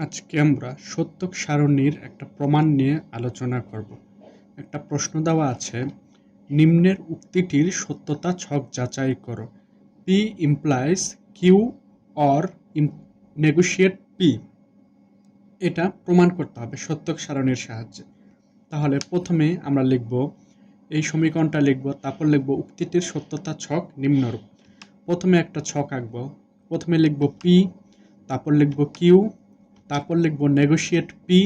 আজকে আমরা সত্যক সারণীর একটা প্রমাণ নিয়ে আলোচনা করব। একটা প্রশ্ন দেওয়া আছে, নিম্নের উক্তিটির সত্যতা ছক যাচাই করো। P implies Q or negotiate P এটা প্রমাণ করতে হবে সত্যক সারণীর সাহায্যে। তাহলে প্রথমে আমরা লিখব, এই সমীকরণটা লিখব, তারপর লিখব উক্তিটির সত্যতা ছক নিম্নরূপ। প্রথমে একটা ছক আঁকব, প্রথমে লিখব পি তারপর লিখব কিউ তারপর লিখব নেগোশিয়েট পি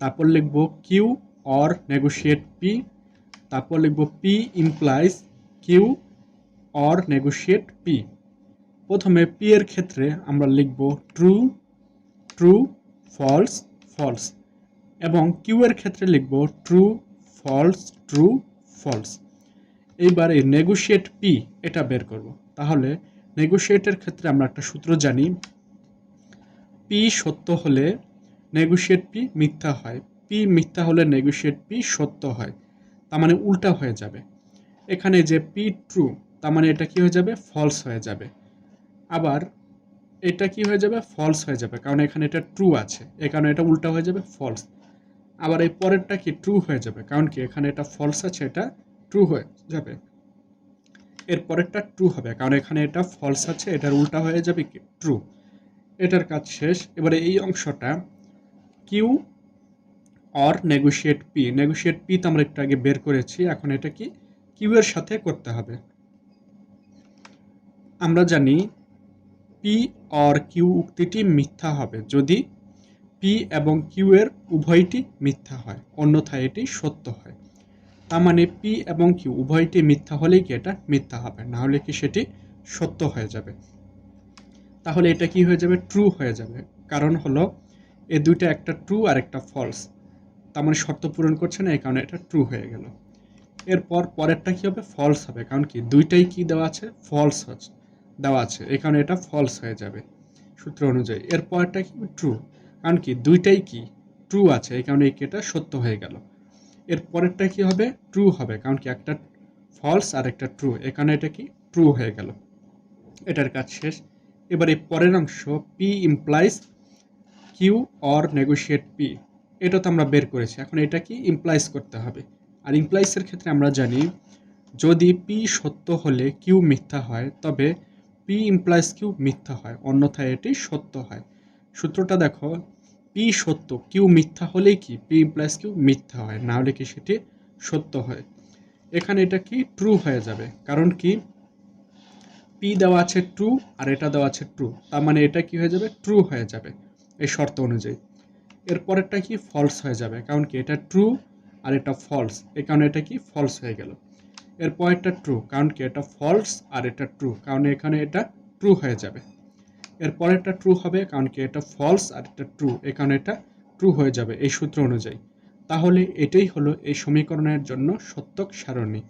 তারপর লিখব কিউ অর নেগোশিয়েট পি তারপর লিখব P implies Q or negotiate P প্রথমে পি এর ক্ষেত্রে আমরা লিখব ট্রু ট্রু ফলস ফলস এবং কিউ এর ক্ষেত্রে লিখব ট্রু ফলস ট্রু ফলস এইবার এই নেগোশিয়েট পি এটা বের করব। তাহলে নেগোশিয়েটের ক্ষেত্রে আমরা একটা সূত্র জানি পি সত্য হলে নেগোশিয়েট পি মিথ্যা হয়। পি মিথ্যা হলে নেগোশিয়েট পি সত্য হয়। তার মানে উল্টা হয়ে যাবে। এখানে যে পি ট্রু তার মানে এটা কি হয়ে যাবে? ফলস হয়ে যাবে। আবার এটা কি হয়ে যাবে? ফলস হয়ে যাবে। কারণ এখানে এটা ট্রু আছে। এ কারণে এটা উল্টা হয়ে যাবে ফলস আবার এই পরেরটা কি ট্রু হয়ে যাবে? কারণ কি? এখানে এটা ফলস আছে, এটা ট্রু হয়ে যাবে। এর পরেরটা ট্রু হবে। কারণ এখানে এটা ফলস আছে, এটার উল্টা হয়ে যাবে কি? ট্রু এটার কাজ শেষ। এবারে এই অংশটা Q or negotiate P negotiate P তো আমরা একটু আগে বের করেছি। এখন এটা কি? কিউ এর সাথে করতে হবে। আমরা জানি পি অর কিউ উক্তিটি মিথ্যা হবে। যদি পি এবং কিউ এর উভয়টি মিথ্যা হয়, অন্যথায় এটি সত্য হয়। তার মানে পি এবং কিউ উভয়টি মিথ্যা হলেই কি এটা মিথ্যা হবে? না হলে কি সেটি সত্য হয়ে যাবে? তাহলে এটা কি হয়ে যাবে? ট্রু হয়ে যাবে। কারণ হলো, এ দুইটা একটা ট্রু আর একটা ফলস তার মানে শর্ত পূরণ করছে না, এই কারণে এটা ট্রু হয়ে গেল। এরপর পরেরটা কি হবে? ফলস হবে। কারণ কি? দুইটাই কি দেওয়া আছে? ফলস হচ্ছে। দেওয়া আছে। এই কারণে এটা ফলস হয়ে যাবে সূত্র অনুযায়ী। এর পরেরটা কি? ট্রু কারণ কি? দুইটাই কি? ট্রু আছে। এই কারণে এটা সত্য হয়ে গেল। এর পরেরটা কি হবে? ট্রু হবে। কারণ কি? একটা ফলস আর একটা ট্রু এখানে এটা কি? ট্রু হয়ে গেল। এটার কাজ শেষ। এবার পরের অংশ P implies Q or negotiate P এটা তো আমরা বের করেছি। এখন এটা কি? ইমপ্লাইজ করতে হবে। আর ইমপ্লাইসের ক্ষেত্রে আমরা জানি, যদি পি সত্য হলে কিউ মিথ্যা হয়, তবে পি ইমপ্লাইজ কিউ মিথ্যা হয়, অন্যথায় এটি সত্য হয়। সূত্রটা দেখো পি সত্য কিউ মিথ্যা হলেই কি? পি ইমপ্লাইজ কিউ মিথ্যা হয়, না হলে কি সেটি সত্য হয়? এখানে এটা কি? ট্রু হয়ে যাবে। কারণ কি? পি দেওয়া আছে ট্রু আর এটা দেওয়া আছে ট্রু তার মানে এটা কি হয়ে যাবে? ট্রু হয়ে যাবে। এই শর্ত অনুযায়ী। এরপরেরটা কি? ফলস হয়ে যাবে। কারণ কি? এটা ট্রু আর এটা ফলস এই কারণে এটা কি? ফলস হয়ে গেল। এর পরেরটা ট্রু কারণ কি? এটা ফলস আর এটা ট্রু কারণ এখানে এটা ট্রু হয়ে যাবে। এর পরেরটা ট্রু হবে। কারণ কি? এটা ফলস আর এটা ট্রু এই কারণে এটা ট্রু হয়ে যাবে। এই সূত্র অনুযায়ী। তাহলে এটাই হলো এই সমীকরণের জন্য সত্যক সারণী।